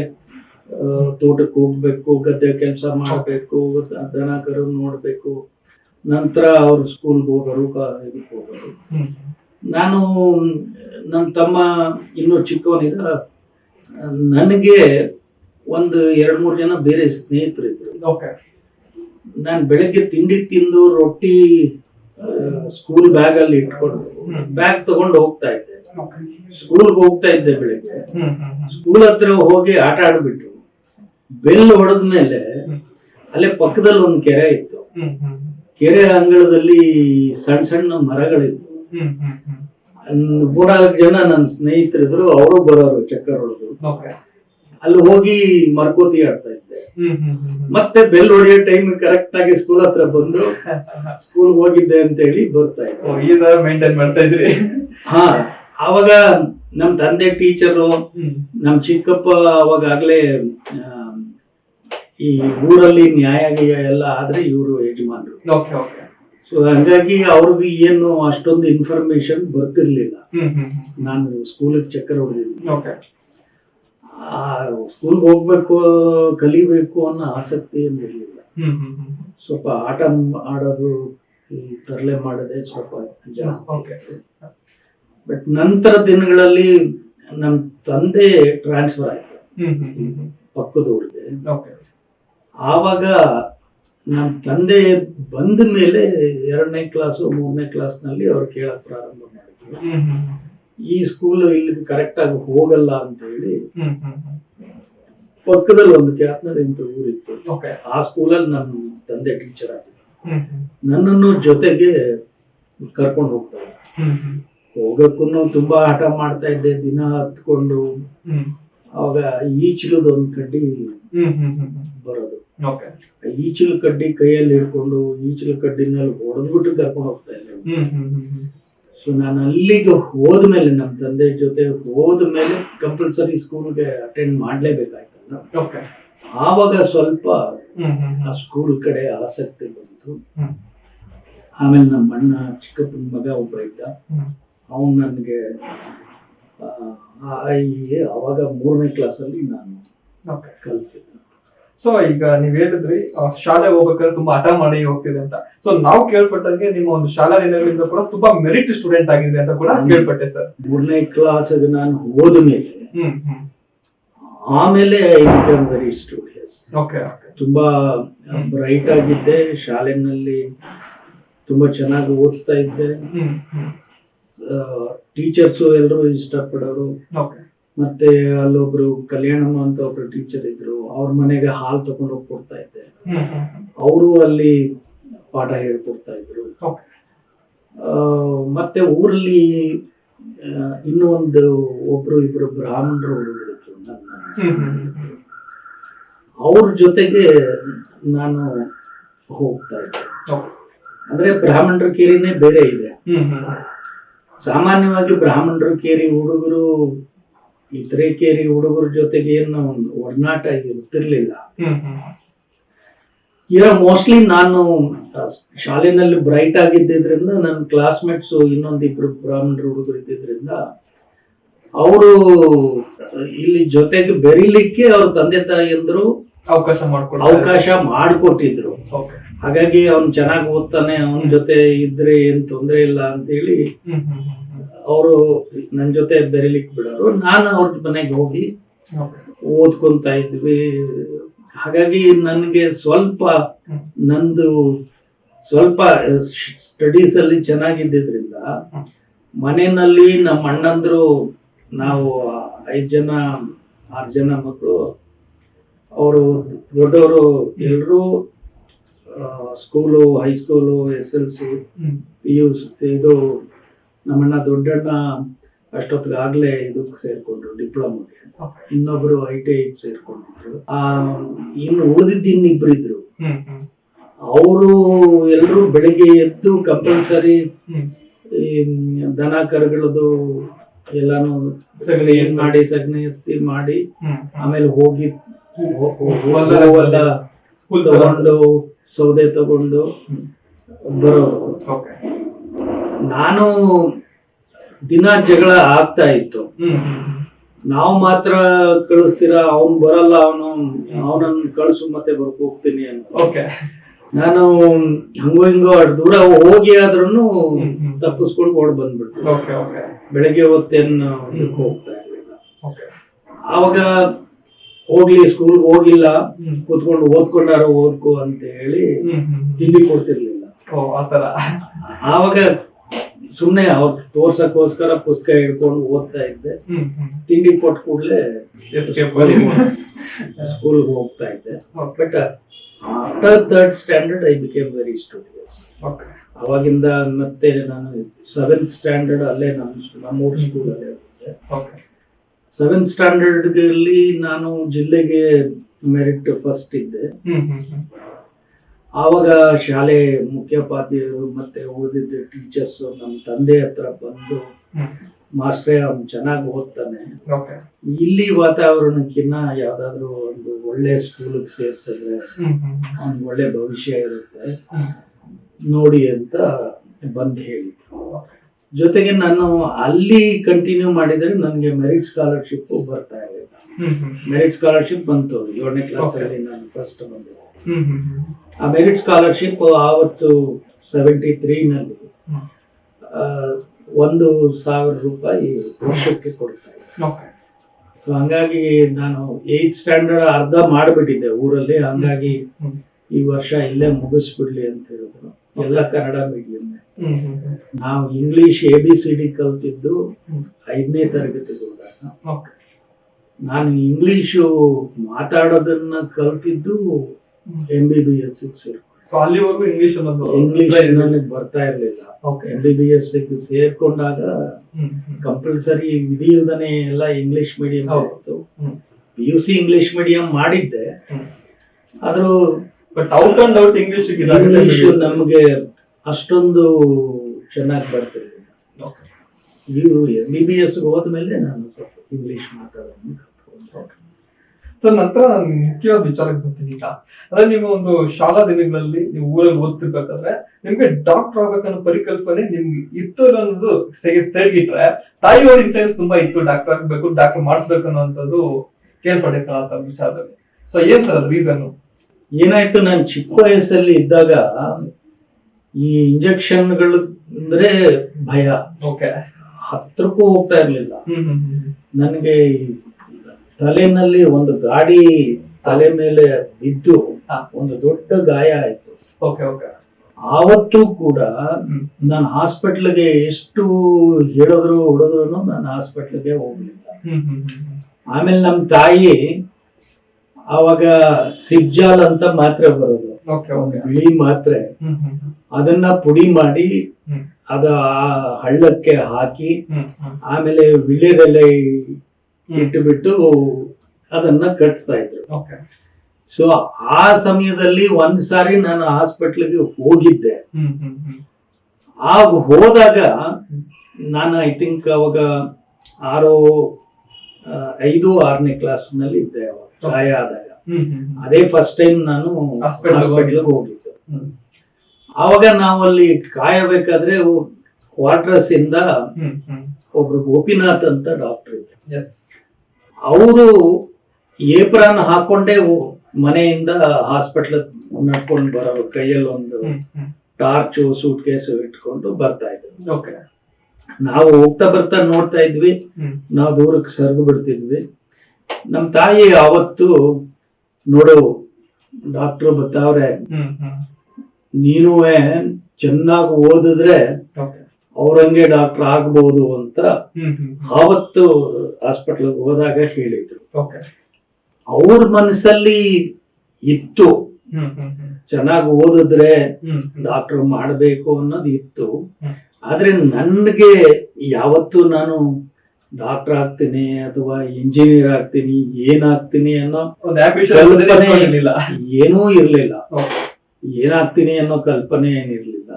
ತೋಟಕ್ಕೆ ಹೋಗ್ಬೇಕು ಗದ್ದೆ ಕೆಲಸ ಮಾಡಬೇಕು ದನ ಕರು ನೋಡ್ಬೇಕು. ನಂತರ ಅವ್ರು ಸ್ಕೂಲ್ಗೆ ಹೋಗೋರು ಇದಕ್ಕೆ ಹೋಗೋರು. ನಾನು ನನ್ನ ತಮ್ಮ ಇನ್ನೂ ಚಿಕ್ಕವನಿದ ನನಗೆ ಒಂದು ಎರಡ್ ಮೂರ್ ಜನ ಬೇರೆ ಸ್ನೇಹಿತರು ಇದ್ರು. ನಾನು ಬೆಳಗ್ಗೆ ತಿಂಡಿ ತಿಂದು ರೊಟ್ಟಿ ಸ್ಕೂಲ್ ಬ್ಯಾಗ್ ಅಲ್ಲಿ ಇಟ್ಕೊಂಡು ಬ್ಯಾಗ್ ತಗೊಂಡು ಹೋಗ್ತಾ ಇದ್ದೆ. ಸ್ಕೂಲ್ಗೆ ಹೋಗ್ತಾ ಇದ್ದೆ ಬೆಳಿಗ್ಗೆ. ಸ್ಕೂಲ್ ಹತ್ರ ಹೋಗಿ ಆಟ ಆಡ್ಬಿಟ್ಟು ಬೆಲ್ ಹೊಡೆದ್ಮೇಲೆ ಮೇಲೆ ಅಲ್ಲೇ ಪಕ್ಕದಲ್ಲಿ ಒಂದು ಕೆರೆ ಇತ್ತು. ಕೆರೆ ಅಂಗಳದಲ್ಲಿ ಸಣ್ಣ ಸಣ್ಣ ಮರಗಳಿದ್ವು. ಮೂರ್ನಾಲ್ಕು ಜನ ನನ್ನ ಸ್ನೇಹಿತರಿದ್ರು ಅವರು ಬರೋರು ಚಕ್ಕರ್ ಹೊಡೆದ್ರು ಅಲ್ಲಿ ಹೋಗಿ ಮರ್ಕೋತಿ ಆಡ್ತಾ ಇದ್ದೆ. ಮತ್ತೆ ಬೆಲ್ ಹೊಡೆಯೋ ಟೈಮ್ ಕರೆಕ್ಟ್ ಆಗಿ ಸ್ಕೂಲ್ ಹತ್ರ ಬಂದು ಸ್ಕೂಲ್ ಹೋಗಿದ್ದೆ ಅಂತ ಹೇಳಿ ಬರ್ತಾ ಇದ್ದೆ. ಮೇಂಟೈನ್ ಮಾಡ್ತಾ ಇದ್ರಿ? ಹಾ ಅವಾಗ ನಮ್ ತಂದೆ ಟೀಚರು ನಮ್ ಚಿಕ್ಕಪ್ಪ ಅವಾಗಾಗ್ಲೇ ಆ, ಈ ಊರಲ್ಲಿ ನ್ಯಾಯ ಎಲ್ಲ ಆದ್ರೆ ಇವರು ಯಜಮಾನರು. ಸೊ ಹಂಗಾಗಿ ಅವ್ರಿಗೆ ಏನು ಅಷ್ಟೊಂದು ಇನ್ಫಾರ್ಮೇಶನ್ ಬರ್ತಿರ್ಲಿಲ್ಲ. ನಾನು ಸ್ಕೂಲಿಗೆ ಚಕ್ಕರ್ ಹೊಡೆದಿದ್ದೀನಿ. ಓಕೆ ಸ್ಕೂಲ್ಗೆ ಹೋಗ್ಬೇಕು ಕಲಿಬೇಕು ಅನ್ನೋ ಆಸಕ್ತಿ ಏನಿರ್ಲಿಲ್ಲ. ಇರಲಿಲ್ಲ ಸ್ವಲ್ಪ ಆಟ ಆಡೋದು ಈ ತರಲೆ ಮಾಡದೆ ಸ್ವಲ್ಪ. ಜಾಸ್ತಿ ಬಟ್ ನಂತರ ದಿನಗಳಲ್ಲಿ ನಮ್ಮ ತಂದೆ ಟ್ರಾನ್ಸ್ಫರ್ ಆಯ್ತು. ಪಕ್ಕದ ಊರಿಗೆ. ಆವಾಗ ನಮ್ಮ ತಂದೆ ಬಂದ ಮೇಲೆ ಎರಡನೇ ಕ್ಲಾಸು ಮೂರನೇ ಕ್ಲಾಸ್ನಲ್ಲಿ ಅವ್ರು ಕೇಳಕ್ ಪ್ರಾರಂಭ ಮಾಡಿದ್ರು. ಈ ಸ್ಕೂಲ್ ಇಲ್ಲಿ ಕರೆಕ್ಟ್ ಆಗಿ ಹೋಗಲ್ಲ ಅಂತ ಹೇಳಿ ಪಕ್ಕದಲ್ಲಿ ಒಂದು ಕ್ಯಾಪ್ನರ್ ಅಂತ ಊರಿತ್ತು ಆ ಸ್ಕೂಲಲ್ಲಿ ನನ್ನ ತಂದೆ ಟೀಚರ್ ಆಗಿದ್ರು ನನ್ನನ್ನು ಜೊತೆಗೆ ಕರ್ಕೊಂಡು ಹೋಗ್ತಾರೆ. ಹೋಗಕ್ಕೂ ತುಂಬಾ ಹಠ ಮಾಡ್ತಾ ಇದ್ದೆ ದಿನ ಹತ್ಕೊಂಡು. ಅವಾಗ ಈಚಲದ ಒಂದು ಕಡ್ಡಿ ಬರೋದು. ಈಚಲ ಕಡ್ಡಿ ಕೈಯಲ್ಲಿ ಹಿಡ್ಕೊಂಡು ಈಚಲ ಕಡ್ಡಿನಲ್ಲಿ ಹೊಡೆದ್ಬಿಟ್ಟು ಕರ್ಕೊಂಡು ಹೋಗ್ತಾ ಇದ್ದೆ. ಸೊ ನಾನು ಅಲ್ಲಿಗೆ ಹೋದ್ಮೇಲೆ ನಮ್ಮ ತಂದೆ ಜೊತೆ ಹೋದ್ಮೇಲೆ ಕಂಪಲ್ಸರಿ ಸ್ಕೂಲ್ಗೆ ಅಟೆಂಡ್ ಮಾಡಲೇಬೇಕಾಯ್ತಲ್ಲ? ಆವಾಗ ಸ್ವಲ್ಪ ಆ ಸ್ಕೂಲ್ ಕಡೆ ಆಸಕ್ತಿ ಬಂತು. ಆಮೇಲೆ ನಮ್ಮ ಅಣ್ಣ ಚಿಕ್ಕಪ್ಪನ ಮಗ ಒಬ್ಬ ಇದ್ದ. ಅವನು ನನಗೆ ಅವಾಗ ಮೂರನೇ ಕ್ಲಾಸಲ್ಲಿ ನಾನು ಕಲ್ತಿದ್ದೆ. ಸೊ ಈಗ ನೀವ್ ಹೇಳಿದ್ರಿ ಶಾಲೆ ಹೋಗ್ಬೇಕಾದ್ರೆ ತುಂಬಾ ಹಠ ಮಾಡಿ ಹೋಗ್ತಿದೆ ಅಂತ. ಸೊ ನಾವು ಕೇಳ್ಪಟ್ಟಂಗೆ ನಿಮ್ಮ ಒಂದು ಶಾಲಾ ದಿನಗಳಿಂದ ಕೂಡ ತುಂಬಾ ಮೆರಿಟ್ ಸ್ಟೂಡೆಂಟ್ ಆಗಿದ್ರಿ ಅಂತ ಕೂಡ. ಕೇಳ್ಪಟ್ಟೆ ಸರ್ ಮೂರನೇ ಕ್ಲಾಸ್ ನಾನು ಹೋದ ಮೇಲೆ ಆಮೇಲೆ ವೆರಿ ಸ್ಟೂಡಿಯಸ್ ತುಂಬಾ ಬ್ರೈಟ್ ಆಗಿದ್ದೆ ಶಾಲೆನಲ್ಲಿ ತುಂಬಾ ಚೆನ್ನಾಗಿ ಓದ್ತಾ ಇದ್ದೆ. ಟೀಚರ್ಸು ಎಲ್ಲರೂ ಇಷ್ಟಪಡೋರು. ಓಕೆ ಮತ್ತೆ ಅಲ್ಲೊಬ್ರು ಕಲ್ಯಾಣಮ್ಮ ಅಂತ ಒಬ್ರು ಟೀಚರ್ ಇದ್ರು ಅವ್ರ ಮನೆಗೆ ಹಾಲ್ ತಗೊಂಡು ಹೋಗಿ ಕೊಡ್ತಾ ಇದ್ದೆ. ಅವರು ಅಲ್ಲಿ ಪಾಠ ಹೇಳ್ಕೊಡ್ತಾ ಇದ್ರು. ಆ, ಮತ್ತೆ ಊರಲ್ಲಿ ಇನ್ನೂ ಒಂದು ಒಬ್ರು ಇಬ್ರು ಬ್ರಾಹ್ಮಣರು ಹುಡುಗರಿದ್ರು ನನ್ನ ಅವ್ರ ಜೊತೆಗೆ ನಾನು ಹೋಗ್ತಾ ಇದ್ದೆ. ಅಂದ್ರೆ ಬ್ರಾಹ್ಮಣರ ಕೇರಿನೇ ಬೇರೆ ಇದೆ. ಸಾಮಾನ್ಯವಾಗಿ ಬ್ರಾಹ್ಮಣರ ಕೇರಿ ಹುಡುಗರು ಕೇರಿ ಹುಡುಗರ ಜೊತೆಗೆ ಏನು ಒಂದು ಒಡನಾಟ ಇರ್ತಿರ್ಲಿಲ್ಲ. ಈಗ ಮೋಸ್ಟ್ಲಿ ನಾನು ಶಾಲೆನಲ್ಲಿ ಬ್ರೈಟ್ ಆಗಿದ್ದರಿಂದ ನನ್ನ ಕ್ಲಾಸ್ಮೇಟ್ಸ್ ಇನ್ನೊಂದಿಬ್ರು ಬ್ರಾಹ್ಮಣರು ಹುಡುಗರು ಇದ್ದಿದ್ರಿಂದ ಅವರು ಇಲ್ಲಿ ಜೊತೆಗೆ ಬೆರೀಲಿಕ್ಕೆ ಅವ್ರ ತಂದೆ ತಾಯಿಯಂದ್ರು ಅವಕಾಶ ಅವಕಾಶ ಮಾಡಿಕೊಟ್ಟಿದ್ರು. ಹಾಗಾಗಿ ಅವ್ನು ಚೆನ್ನಾಗಿ ಓದ್ತಾನೆ ಅವನ ಜೊತೆ ಇದ್ರೆ ಏನು ತೊಂದರೆ ಇಲ್ಲ ಅಂತ ಅವರು ನನ್ನ ಜೊತೆ ಬೆರಿಲಿಕ್ಕೆ ಬಿಡೋರು ನಾನು ಅವ್ರ ಮನೆಗೆ ಹೋಗಿ ಓದ್ಕೊಂತ ಇದ್ವಿ ಹಾಗಾಗಿ ನನಗೆ ಸ್ವಲ್ಪ ನಂದು ಸ್ವಲ್ಪ ಸ್ಟಡೀಸ್ ಅಲ್ಲಿ ಚೆನ್ನಾಗಿದ್ದಿದ್ರಿಂದ ಹ್ಮ್. ಮನೆಯಲ್ಲಿ ನಮ್ಮ ಅಣ್ಣಂದ್ರು ನಾವು ಐದು ಜನ ಆರು ಜನ ಮಕ್ಕಳು ಅವರು ದೊಡ್ಡವರು ಎಲ್ಲರೂ school high school S L C P U ಇದು ನಮ್ಮಣ್ಣ ದೊಡ್ಡಣ್ಣ ಅಷ್ಟೊತ್ತಿಗೆ ಆಗ್ಲೇ ಇದಕ್ಕೆ ಸೇರ್ಕೊಂಡ್ರು ಡಿಪ್ಲೊಮಾಗೆ. ಇನ್ನೊಬ್ರು ಐ ಟಿ ಐ ಸೇರ್ಕೊಂಡಿದ್ರು. ಆ ಇನ್ನು ಉಳಿದಿದ್ದು ಇನ್ನಿಬ್ರು ಇದ್ರು ಅವರು ಎಲ್ಲರೂ ಬೆಳಿಗ್ಗೆ ಎದ್ದು ಕಂಪಲ್ಸರಿ ದನ ಕರುಗಳದು ಎಲ್ಲಾನು ಸಗಣಿ ಏನ್ ಮಾಡಿ ಸಗಣಿ ಎತ್ತಿ ಮಾಡಿ ಆಮೇಲೆ ಹೋಗಿ ತಗೊಂಡು ಸೌದೆ ತಗೊಂಡು ಬರೋರು. ನಾನು ದಿನ ಜಗಳ ಆಗ್ತಾ ಇತ್ತು. ನಾವು ಮಾತ್ರ ಕಳಿಸ್ತೀರಾ? ಅವ್ನು ಬರಲ್ಲ ಅವನು ಅವನನ್ನ ಕಳ್ಸು ಮತ್ತೆ ಬರ್ಕೊ ಹೋಗ್ತೀನಿ ಅಂತ. ಓಕೆ ನಾನು ಹಂಗೋ ಹಿಂಗೋ ಅಷ್ಟು ದೂರ ಹೋಗಿ ಆದ್ರೂ ತಪ್ಪಿಸ್ಕೊಂಡು ಓಡ್ ಬಂದ್ಬಿಡ್ತೀನಿ. ಓಕೆ ಓಕೆ ಬೆಳಗ್ಗೆ ಹೊತ್ತೇನು ಇದಕ್ಕೆ ಹೋಗ್ತಾ ಇರಲಿಲ್ಲ. ಓಕೆ ಆವಾಗ ಹೋಗ್ಲಿ ಸ್ಕೂಲ್ ಹೋಗಿಲ್ಲ. ಕೂತ್ಕೊಂಡು ಓದ್ಕೊಂಡಾರ ಓದ್ಕೋ ಅಂತ ಹೇಳಿ ತಿಂಡಿ ಕೊಡ್ತಿರ್ಲಿಲ್ಲ. ಆವಾಗ ಸುಮ್ಮನೆ ಅವ್ರು ತೋರ್ಸಕ್ಕೋಸ್ಕರ ಪುಸ್ತಕ ಹಿಡ್ಕೊಂಡು ಓದ್ತಾ ಇದ್ದೆ. ತಿಂಡಿ ಕೊಟ್ಟ ಕೂಡಲೇ. ಸ್ಕೂಲ್ಗೆ ಹೋಗ್ತಾ ಇದ್ದೆ. But after third standard I became very studious. ಅವಾಗಿಂದ ಮತ್ತೆ ನಾನು ಸೆವೆಂತ್ ಸ್ಟ್ಯಾಂಡರ್ಡ್ ಅಲ್ಲೇ ನಮ್ಮ ನಮ್ಮೂರು ಸ್ಕೂಲಲ್ಲೇ ಓದಿದ್ದೆ ಸೆವೆಂತ್ ಸ್ಟ್ಯಾಂಡರ್ಡ್ ಅಲ್ಲಿ ನಾನು ಜಿಲ್ಲೆಗೆ ಮೆರಿಟ್ ಫಸ್ಟ್ ಇದ್ದೆ. ಆವಾಗ ಶಾಲೆ ಮುಖ್ಯೋಪಾಧ್ಯಾಯರು ಮತ್ತೆ ಓದಿದ್ದ ಟೀಚರ್ಸ್ ನಮ್ಮ ತಂದೆ ಹತ್ರ ಬಂದು ಮಾಸ್ಟರ್ ಅವ್ನು ಚೆನ್ನಾಗಿ ಓದ್ತಾನೆ. ಇಲ್ಲಿ ವಾತಾವರಣಕ್ಕಿನ್ನ ಯಾವ್ದಾದ್ರು ಒಂದು ಒಳ್ಳೆ ಸ್ಕೂಲಿಗೆ ಸೇರ್ಸಿದ್ರೆ ಅವ್ನ ಒಳ್ಳೆ ಭವಿಷ್ಯ ಇರುತ್ತೆ. ನೋಡಿ ಅಂತ ಬಂದು ಹೇಳಿದ್ರು. ಜೊತೆಗೆ ನಾನು ಅಲ್ಲಿ ಕಂಟಿನ್ಯೂ ಮಾಡಿದರೆ ನನಗೆ ಮೆರಿಟ್ ಸ್ಕಾಲರ್ಶಿಪ್ ಬರ್ತಾ ಇರಲಿಲ್ಲ ಮೆರಿಟ್ ಸ್ಕಾಲರ್ಶಿಪ್ ಬಂತು. ಏಳನೇ ಕ್ಲಾಸಲ್ಲಿ ನಾನು ಫಸ್ಟ್ ಬಂದೆ. ಆ ಮೆರಿಟ್ ಸ್ಕಾಲರ್ಶಿಪ್ ಆವತ್ತು ಸೆವೆಂಟಿ ತ್ರೀನಲ್ಲಿ. ಒಂದು ಸಾವಿರ ರೂಪಾಯಿ ವರ್ಷಕ್ಕೆ ಕೊಡ್ತಾ ಇದ್ದೆ. ಸೊ ಹಂಗಾಗಿ ನಾನು ಏತ್ ಸ್ಟ್ಯಾಂಡರ್ಡ್ ಅರ್ಧ ಮಾಡಿಬಿಟ್ಟಿದ್ದೆ ಊರಲ್ಲಿ ಹಂಗಾಗಿ ಈ ವರ್ಷ ಇಲ್ಲೇ ಮುಗಿಸ್ಬಿಡ್ಲಿ ಅಂತ ಹೇಳಿದ್ರು ಎಲ್ಲ ಕನ್ನಡ ಮೀಡಿಯಂ ಹ್ಮ್ ಹ್ಮ್ ಹ್ಮ್ ನಾವು English A B C D ಕಲ್ತಿದ್ದು ಐದನೇ ತರಗತಿಗೆ ಹೋದಾಗ Okay. ನಾನು ಇಂಗ್ಲಿಷು ಮಾತಾಡೋದನ್ನ ಕಲ್ತಿದ್ದು. ಎಂ ಬಿ ಬಿ ಎಸ್ ಸೇರ್ಕೊಂಡು ಅಲ್ಲಿವರೆಗೂ ಇಂಗ್ಲಿಷ್ ಅನ್ನೋದು ಇಂಗ್ಲಿಷ್ ಬರ್ತಾ ಇರ್ಲಿಲ್ಲ. ಎಂ ಬಿ ಬಿ ಎಸ್ ಸೇರ್ಕೊಂಡಾಗ ಕಂಪಲ್ಸರಿ ವಿಧಿ ಇಲ್ದನೆ ಎಲ್ಲ ಇಂಗ್ಲಿಷ್ ಮೀಡಿಯಂ ಆಗಿತ್ತು P U C English medium ಮಾಡಿದ್ದೆ. ಆದರೂ but out and out English English ನಮಗೆ ಅಷ್ಟೊಂದು ಚೆನ್ನಾಗಿ ಬರ್ತಿರ್ಲಿಲ್ಲ. ಇವು ಎಂ ಬಿ ಬಿ ಎಸ್ ಹೋದ್ಮೇಲೆ ನಾನು ಸ್ವಲ್ಪ ಇಂಗ್ಲಿಷ್ ಮಾತಾಡೋದನ್ನು ಕಲ್ತ್ಕೊಂಡೆ. ಸರ್ ನಂತರ ನಾನು ಮುಖ್ಯವಾದ ವಿಚಾರಕ್ಕೆ ಬರ್ತೀನಿ ಈಗ. ಅಂದ್ರೆ ನಿಮ್ಮ ಒಂದು ಶಾಲಾ ದಿನಗಳಲ್ಲಿ ನೀವು ಊರಲ್ಲಿ ಓದ್ತಿರ್ಬೇಕಾದ್ರೆ ನಿಮ್ಗೆ ಡಾಕ್ಟರ್ ಆಗ್ಬೇಕನ್ನೋ ಪರಿಕಲ್ಪನೆ ನಿಮ್ಗೆ ಇತ್ತು ಅನ್ನೋದು ಸೈಡ್ ಇಟ್ರೆ ತಾಯಿಯವ್ರ ಇನ್ಫ್ಲೂಯೆನ್ಸ್ ತುಂಬಾ ಇತ್ತು. ಡಾಕ್ಟರ್ ಆಗ್ಬೇಕು ಡಾಕ್ಟರ್ ಮಾಡಿಸ್ಬೇಕು ಅನ್ನೋಂಥದ್ದು ಕೇಳ್ಪಟ್ಟೆ ಸರ್ ಅಂತ ವಿಚಾರದಲ್ಲಿ. ಸೊ ಏನ್ ಸರ್ ಅದು ರೀಸನ್ ಏನಾಯ್ತು ನಾನು ಚಿಕ್ಕ ವಯಸ್ಸಲ್ಲಿ ಇದ್ದಾಗ ಈ ಇಂಜೆಕ್ಷನ್ಗಳು ಅಂದ್ರೆ ಭಯ. ಓಕೆ ಹತ್ರಕ್ಕೂ ಹೋಗ್ತಾ ಇರ್ಲಿಲ್ಲ. ನನಗೆ ತಲೆನಲ್ಲಿ ಒಂದು ಗಾಡಿ ತಲೆ ಮೇಲೆ ಬಿದ್ದು ಒಂದು ದೊಡ್ಡ ಗಾಯ ಆಯ್ತು. ಓಕೆ ಓಕೆ ಆವತ್ತೂ ಕೂಡ. ನಾನು ಹಾಸ್ಪಿಟ್ಲ್ಗೆ ಎಷ್ಟು ಹೇಳಿದ್ರು ಹೊಡೆದ್ರು ನಾನು ಹಾಸ್ಪಿಟ್ಲ್ಗೆ ಹೋಗ್ಲಿಲ್ಲ. ಆಮೇಲೆ ನಮ್ಮ ತಾಯಿ ಅವಾಗ ಸಿಬ್ಜಾಲ್ ಅಂತ ಮಾತ್ರೆ ಬರೋದು. ಬಿಳಿ ಮಾತ್ರೆ. ಅದನ್ನ ಪುಡಿ ಮಾಡಿ ಅದ ಆ ಹಳ್ಳಕ್ಕೆ ಹಾಕಿ ಆಮೇಲೆ ವಿಳ್ಯದೆಲೆ ಇಟ್ಟುಬಿಟ್ಟು ಅದನ್ನ ಕಟ್ತಾ ಇದ್ರು. ಓಕೆ. ಸೊ ಆ ಸಮಯದಲ್ಲಿ ಒಂದ್ ಸಾರಿ ನಾನು ಹಾಸ್ಪಿಟ್ಲಿಗೆ ಹೋಗಿದ್ದೆ. ಆಗ ಹೋದಾಗ ನಾನು ಐ ಥಿಂಕ್ ಅವಾಗ ಆರು ಐದು ಆರನೇ ಕ್ಲಾಸ್ನಲ್ಲಿ ಇದ್ದೆ ಅವಾಗ ಗಾಯ ಆದಾಗ. ಅದೇ ಫಸ್ಟ್ ಟೈಮ್ ನಾನು Hospital ಹೋಗಿದ್ದೆ. ಆವಾಗ ನಾವಲ್ಲಿ ಕಾಯಬೇಕಾದ್ರೆ ಕ್ವಾರ್ಟರ್ಸ್ ಇಂದ ಒಬ್ರು ಗೋಪಿನಾಥ್ ಅಂತ ಡಾಕ್ಟರ್ ಇದ್ರು. ಎಸ್ ಅವರು ಏಪ್ರಾನ್ ಹಾಕೊಂಡೇ ಮನೆಯಿಂದ ಹಾಸ್ಪಿಟ್ಲ್ ನಡ್ಕೊಂಡು ಬರೋರು ಕೈಯಲ್ಲಿ ಒಂದು ಟಾರ್ಚು ಸೂಟ್ ಕೇಸು ಇಟ್ಕೊಂಡು ಬರ್ತಾ ಇದ್ರು. ಓಕೆ. ನಾವು ಹೋಗ್ತಾ ಬರ್ತಾ ನೋಡ್ತಾ ಇದ್ವಿ. ನಾವು ದೂರಕ್ಕೆ ಸರಿದು ಬಿಡ್ತಿದ್ವಿ. ನಮ್ಮ ತಾಯಿ ಅವತ್ತು ನೋಡು ಡಾಕ್ಟರ್ ಬರ್ತಾವ್ರೆ. ನೀನು ಚೆನ್ನಾಗಿ ಓದಿದ್ರೆ ಅವ್ರಂಗೆ ಡಾಕ್ಟರ್ ಆಗಬಹುದು ಅಂತ ಆವತ್ತು ಹಾಸ್ಪಿಟಲ್ ಹೋದಾಗ ಹೇಳಿದ್ರು. ಅವ್ರ ಮನಸ್ಸಲ್ಲಿ ಇತ್ತು. ಚೆನ್ನಾಗಿ ಓದಿದ್ರೆ ಡಾಕ್ಟರ್ ಮಾಡಬೇಕು ಅನ್ನೋದು ಇತ್ತು. ಆದ್ರೆ ನನ್ಗೆ ಯಾವತ್ತು ನಾನು ಡಾಕ್ಟರ್ ಆಗ್ತೀನಿ ಅಥವಾ ಇಂಜಿನಿಯರ್ ಆಗ್ತೀನಿ ಏನಾಗ್ತೀನಿ ಅನ್ನೋ ಏನೂ ಇರ್ಲಿಲ್ಲ. ಏನಾಗ್ತೀನಿ ಅನ್ನೋ ಕಲ್ಪನೆ ಏನಿರ್ಲಿಲ್ಲ.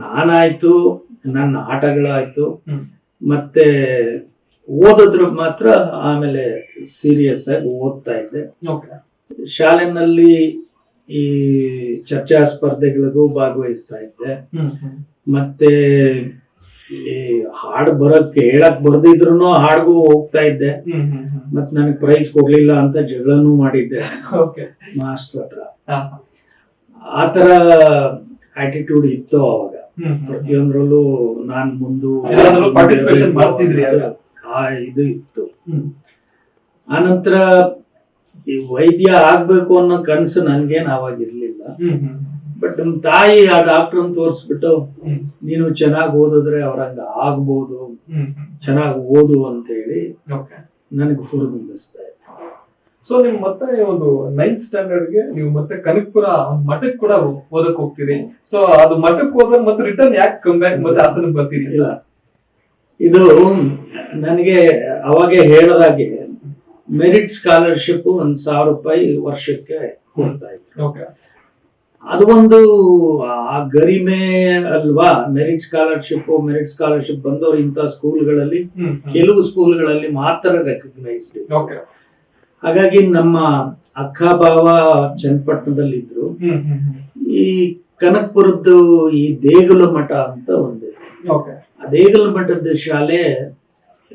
ನಾನಾಯ್ತು ನನ್ನ ಆಟಗಳಾಯ್ತು. ಮತ್ತೆ ಓದಿದ್ರು ಮಾತ್ರ ಆಮೇಲೆ ಸೀರಿಯಸ್ ಆಗಿ ಓದ್ತಾ ಇದ್ದೆ. ಶಾಲೆನಲ್ಲಿ ಈ ಚರ್ಚಾ ಸ್ಪರ್ಧೆಗಳಿಗೂ ಭಾಗವಹಿಸ್ತಾ ಇದ್ದೆ. ಮತ್ತೆ ಈ ಹಾಡು ಬರೋಕ್ಕೆ ಹೇಳಕ್ ಬರ್ದಿದ್ರು ಹಾಡ್ಗೂ ಹೋಗ್ತಾ ಇದ್ದೆ. ಮತ್ ನನಗೆ ಪ್ರೈಸ್ ಕೊಡ್ಲಿಲ್ಲ ಅಂತ ಜಗಳನೂ ಮಾಡಿದ್ದೆ. ಮಾಸ್ಟರ್ ಹತ್ರ. ಆತರ ಆಟಿಟ್ಯೂಡ್ ಇತ್ತು ಅವಾಗ. ಪ್ರತಿಯೊಂದ್ರಲ್ಲೂ ನಾನ್ ಮುಂದು participation ಮಾಡ್ತಿದ್ರಿ ಅಲ್ಲ? ಆ ಇದು ಇತ್ತು. ಆನಂತರ ಈ ವೈದ್ಯ ಆಗ್ಬೇಕು ಅನ್ನೋ ಕನಸು ನನ್ಗೇನ್ ಅವಾಗ ಇರ್ಲಿಲ್ಲ ಹ್ಮ್ ಹ್ಮ್. ಬಟ್ ನಮ್ ತಾಯಿ ಆ ಡಾಕ್ಟರ್ ತೋರಿಸ್ಬಿಟ್ಟು ನೀನು ಚೆನ್ನಾಗಿ ಓದಿದ್ರೆ ಅವ್ರಂಗ ಆಗ್ಬೋದು. ಚೆನ್ನಾಗಿ ಓದು ಅಂತ ಹೇಳಿ ನನಗೆ ಹುರಿದುಂಬಿಸ್ತಾ ಸೊ ನಿಮ್ ಮತ್ತೆ ಒಂದು ನೈನ್ತ್ ಸ್ಟ್ಯಾಂಡರ್ಡ್ಗೆ ನೀವು ಮತ್ತೆ ಕನಕಪುರ ಮಠಕ್ ಕೂಡ ಓದಕ್ ಹೋಗ್ತೀರಿ. ಸೊ ಅದು ಮಠಕ್ ಹೋದಾಗ ಮತ್ತೆ ರಿಟರ್ನ್ ಯಾಕೆ ಕಮ್ ಬ್ಯಾಕ್ ಮತ್ತೆ ಹಾಸನ ಬರ್ತೀರಿ? ಇಲ್ಲ. ಇದು ನನಗೆ ಅವಾಗೆ ಹೇಳದಾಗೆ ಮೆರಿಟ್ ಸ್ಕಾಲರ್ಶಿಪ್ ಒಂದ್ ಸಾವಿರ ರೂಪಾಯಿ ವರ್ಷಕ್ಕೆ ಕೊಡ್ತಾ ಇದ್ರು. ಓಕೆ ಅದು ಒಂದು ಆ ಗರಿಮೆ ಅಲ್ವಾ ಮೆರಿಟ್ ಸ್ಕಾಲರ್ಶಿಪ್ ಮೆರಿಟ್ ಸ್ಕಾಲರ್ಶಿಪ್ ಬಂದವರು ಇಂಥ ಸ್ಕೂಲ್ಗಳಲ್ಲಿ ಕೆಲವು ಸ್ಕೂಲ್ಗಳಲ್ಲಿ ಮಾತ್ರ ರೆಕಗ್ನೈಸ್ಡ್ ಓಕೆ ಹಾಗಾಗಿ ನಮ್ಮ ಅಕ್ಕ ಭಾವ ಚನ್ನಪಟ್ಟಣದಲ್ಲಿ ಇದ್ರು ಹ್ಮ್ ಹ್ಮ್ ಹ್ಮ್. ಈ ಕನಕಪುರದ್ದು ಈ ದೇಗುಲ ಮಠ ಅಂತ ಒಂದಿದೆ. ಓಕೆ. ಆ ದೇಗುಲ ಮಠದ ಶಾಲೆ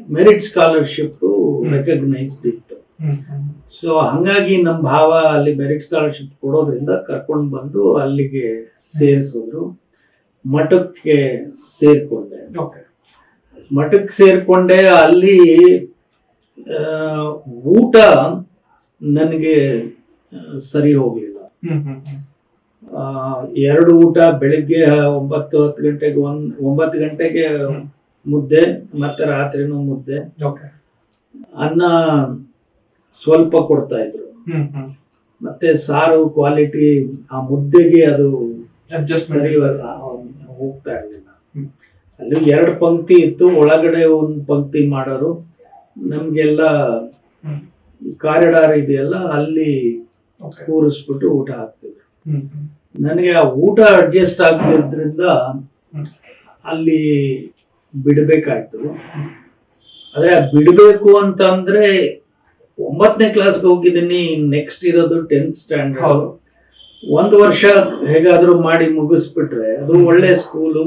ಮೆರಿಟ್ ಸ್ಕಾಲರ್ಶಿಪ್ ರೆಕಗ್ನೈಸ್ಡ್ ಇತ್ತು. ಸೊ ಹಂಗಾಗಿ ನಮ್ಮ ಭಾವ ಅಲ್ಲಿ ಮೆರಿಟ್ ಸ್ಕಾಲರ್ಶಿಪ್ ಕೊಡೋದ್ರಿಂದ ಕರ್ಕೊಂಡು ಬಂದು ಅಲ್ಲಿಗೆ ಸೇರಿಸಿದ್ರು. ಮಠಕ್ಕೆ ಸೇರ್ಕೊಂಡೆ. ಮಠಕ್ಕೆ ಸೇರ್ಕೊಂಡೆ ಅಲ್ಲಿ ಊಟ ನನಗೆ ಸರಿ ಹೋಗಲಿಲ್ಲ. ಎರಡು ಊಟ ಬೆಳಿಗ್ಗೆ ಒಂಬತ್ತು ಹತ್ತು ಗಂಟೆಗೆ ಒಂದ್ ಒಂಬತ್ತು ಗಂಟೆಗೆ ಮುದ್ದೆ ಮತ್ತೆ ರಾತ್ರಿನೂ ಮುದ್ದೆ. ಅನ್ನ ಸ್ವಲ್ಪ ಕೊಡ್ತಾ ಇದ್ರು. ಮತ್ತೆ ಸಾರು ಕ್ವಾಲಿಟಿ ಆ ಮುದ್ದೆಗೆ ಅದು ಸರಿ ಹೋಗ್ತಾ ಇರಲಿಲ್ಲ. ಅಲ್ಲಿ ಎರಡು ಪಂಕ್ತಿ ಇತ್ತು. ಒಳಗಡೆ ಒಂದು ಪಂಕ್ತಿ ಮಾಡೋರು ನಮ್ಗೆಲ್ಲ. ಕಾರಿಡಾರ್ ಇದೆಯಲ್ಲ ಅಲ್ಲಿ ಕೂರಿಸ್ಬಿಟ್ಟು ಊಟ ಹಾಕ್ತಿದ್ರು. ನನಗೆ ಆ ಊಟ ಅಡ್ಜಸ್ಟ್ ಆಗ್ತಿದ್ರಿಂದ ಅಲ್ಲಿ ಬಿಡ್ಬೇಕಾಯ್ತು. ಆದ್ರೆ ಆ ಬಿಡ್ಬೇಕು ಅಂತ ಅಂದ್ರೆ ಒಂಬತ್ತನೇ ಕ್ಲಾಸ್ಗೆ ಹೋಗಿದ್ದೀನಿ ನೆಕ್ಸ್ಟ್ ಇರೋದು ಟೆಂತ್ ಸ್ಟ್ಯಾಂಡರ್ಡ್ ಒಂದು ವರ್ಷ ಹೇಗಾದ್ರೂ ಮಾಡಿ ಮುಗಿಸ್ಬಿಟ್ರೆ ಅದು ಒಳ್ಳೆ ಸ್ಕೂಲು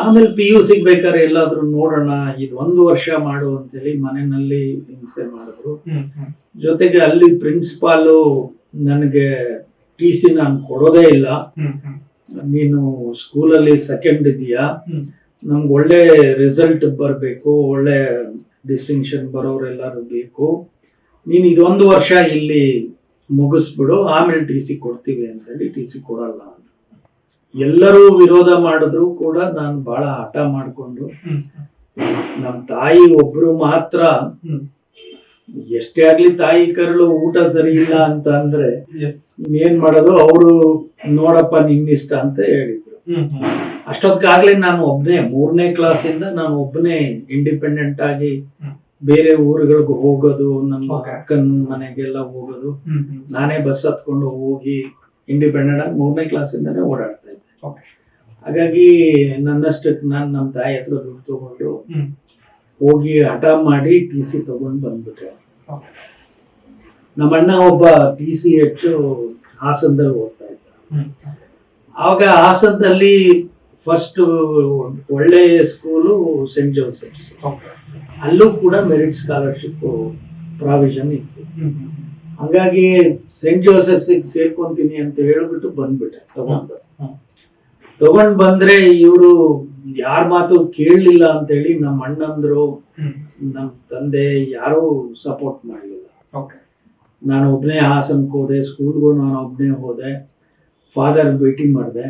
ಆಮೇಲೆ ಪಿ ಯು ಸಿಗ್ಬೇಕಾದ್ರೆ ಎಲ್ಲಾದ್ರೂ ನೋಡೋಣ ಇದು ಒಂದು ವರ್ಷ ಮಾಡು ಅಂತೇಳಿ ಮನೆಯಲ್ಲಿ ಹಿಂಸೆ ಮಾಡಿದ್ರು. ಜೊತೆಗೆ ಅಲ್ಲಿ ಪ್ರಿನ್ಸಿಪಾಲು ನನಗೆ ಟಿ ಸಿ ನಾನು ಕೊಡೋದೇ ಇಲ್ಲ. ನೀನು ಸ್ಕೂಲಲ್ಲಿ ಸೆಕೆಂಡ್ ಇದೆಯಾ. ನಮ್ಗೆ ಒಳ್ಳೆ ರಿಸಲ್ಟ್ ಬರಬೇಕು ಒಳ್ಳೆ ಡಿಸ್ಟಿಂಕ್ಷನ್ ಬರೋರೆಲ್ಲರೂ ಬೇಕು. ನೀನು ಇದೊಂದು ವರ್ಷ ಇಲ್ಲಿ ಮುಗಿಸ್ಬಿಡು ಆಮೇಲೆ ಟಿ ಸಿ ಕೊಡ್ತೀವಿ ಅಂತೇಳಿ ಟಿ ಸಿ ಕೊಡಲ್ಲ ಅಂತ. ಎಲ್ಲರೂ ವಿರೋಧ ಮಾಡಿದ್ರು ಕೂಡ ನಾನು ಬಹಳ ಹಠ ಮಾಡಿಕೊಂಡು ನಮ್ಮ ತಾಯಿ ಒಬ್ರು ಮಾತ್ರ ಎಷ್ಟೇ ಆಗ್ಲಿ ತಾಯಿ ಕರಳು ಊಟ ಸರಿ ಇಲ್ಲ ಅಂತ ಅಂದ್ರೆ ಇನ್ನೇನ್ ಮಾಡೋದು ಅವರು ನೋಡಪ್ಪ ನಿನ್ನಿಷ್ಟ ಅಂತ ಹೇಳಿದ್ರು ಅಷ್ಟೊತ್ತಾಗ್ಲೇ ನಾನು ಒಬ್ನೇ ಮೂರನೇ ಇಂದ ನಾನು ಒಬ್ಬನೇ ಇಂಡಿಪೆಂಡೆಂಟ್ ಆಗಿ. ಬೇರೆ ಊರುಗಳಿಗೆ ಹೋಗೋದು ನಮ್ಮ. ಅಕ್ಕನ ಮನೆಗೆಲ್ಲ ಹೋಗೋದು. ನಾನೇ ಬಸ್ ಹತ್ಕೊಂಡು ಹೋಗಿ ಇಂಡಿಪೆಂಡೆಂಟ್ ಆಗಿ ಮೂರನೇ ಕ್ಲಾಸಿಂದನೇ ಓಡಾಡ್ತಾ ಇದ್ದೆ. ಹಾಗಾಗಿ ನನ್ನಷ್ಟಕ್ಕೆ ನಾನು ನಮ್ಮ ತಾಯಿ ಹತ್ರ ದುಡ್ಡು ತಗೊಂಡು ಹೋಗಿ ಹಠ ಮಾಡಿ ಟಿ ಸಿ ತಗೊಂಡು ಬಂದ್ಬಿಟ್ಟೆ. ನಮ್ಮ ಅಣ್ಣ ಒಬ್ಬ ಟಿ ಸಿ ಹೆಚ್ಚು ಹಾಸನದಲ್ಲಿ ಓದ್ತಾ ಇದ್ದ. ಆವಾಗ ಹಾಸನದಲ್ಲಿ ಫಸ್ಟ್ ಒಳ್ಳೆ ಸ್ಕೂಲು ಸೆಂಟ್ ಜೋಸೆಫ್ಸ್ ಅಲ್ಲೂ ಕೂಡ ಮೆರಿಟ್ ಸ್ಕಾಲರ್ಶಿಪ್ ಪ್ರಾವಿಷನ್ ಇತ್ತು. ಹಂಗಾಗಿ ಸೆಂಟ್ ಜೋಸೆಫ್ಸ್ ಸೇರ್ಕೊಂತೀನಿ ಅಂತ ಹೇಳ್ಬಿಟ್ಟು ಬಂದ್ಬಿಟ್ಟೆ ತಗೊಂಡು. ತಗೊಂಡ್ ಬಂದ್ರೆ ಇವರು ಯಾರ ಮಾತು ಕೇಳಲಿಲ್ಲ ಅಂತೇಳಿ ನಮ್ಮ ಅಣ್ಣಂದ್ರು ನಮ್ಮ ತಂದೆ ಯಾರೂ ಸಪೋರ್ಟ್ ಮಾಡಲಿಲ್ಲ. ಓಕೆ. ನಾನು ಒಬ್ಬನೇ ಹಾಸನ್ಗೆ ಹೋದೆ ಸ್ಕೂಲ್ಗೂ ನಾನು ಒಬ್ಬನೇ ಹೋದೆ ಫಾದರ್ ಭೇಟಿ ಮಾಡಿದೆ.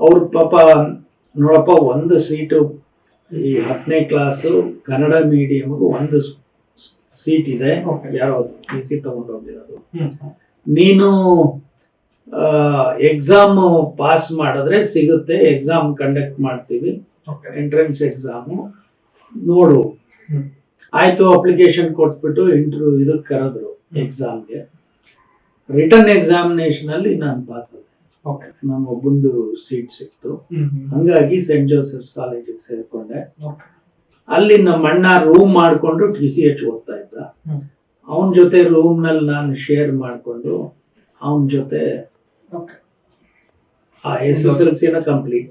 ಅವ್ರ ಪಾಪ ನೋಡಪ್ಪ ಒಂದು ಸೀಟು ಈ ಹತ್ತನೇ ಕ್ಲಾಸು ಕನ್ನಡ ಮೀಡಿಯಮ್ಗೆ ಒಂದು ಸೀಟ್ ಇದೆ. ಯಾರು ಪಿ ಸಿ ತಗೊಂಡೋಗಿರೋದು ಹೋಗಿರೋದು. ನೀನು ಎಕ್ಸಾಮ್ ಪಾಸ್ ಮಾಡಿದ್ರೆ ಸಿಗುತ್ತೆ. ಎಕ್ಸಾಮ್ ಕಂಡಕ್ಟ್ ಮಾಡ್ತೀವಿ. ಎಂಟ್ರೆನ್ಸ್ ಎಕ್ಸಾಮು ನೋಡು. ಆಯ್ತು ಅಪ್ಲಿಕೇಶನ್ ಕೊಟ್ಬಿಟ್ಟು ಇಂಟರ್ವ್ಯೂ ಇದಕ್ಕೆ ಕರೆದ್ರು ಎಕ್ಸಾಮ್ಗೆ ರಿಟರ್ನ್ ಎಕ್ಸಾಮಿನೇಷನ್ ಅಲ್ಲಿ ನಾನು ಪಾಸ್ ಆದೆ. ನಾನು ಒಬ್ಬಂದು ಸೀಟ್ ಸಿಕ್ತು. ಹಂಗಾಗಿ ಸೆಂಟ್ ಜೋಸೆಫ್ಸ್ ಕಾಲೇಜಿಗೆ ಸೇರ್ಕೊಂಡೆ. ಅಲ್ಲಿ ನಮ್ಮ ಅಣ್ಣ ರೂಮ್ ಮಾಡ್ಕೊಂಡು ಟಿ ಸಿ ಎಚ್ ಓದ್ತಾ ಇದ್ದ. ಅವನ ಜೊತೆ ರೂಮ್ನಲ್ಲಿ ನಾನು ಶೇರ್ ಮಾಡ್ಕೊಂಡು ಅವನ ಜೊತೆ ಆ ಎಸ್ ಎಸ್ ಎಲ್ ಸಿನ ಕಂಪ್ಲೀಟ್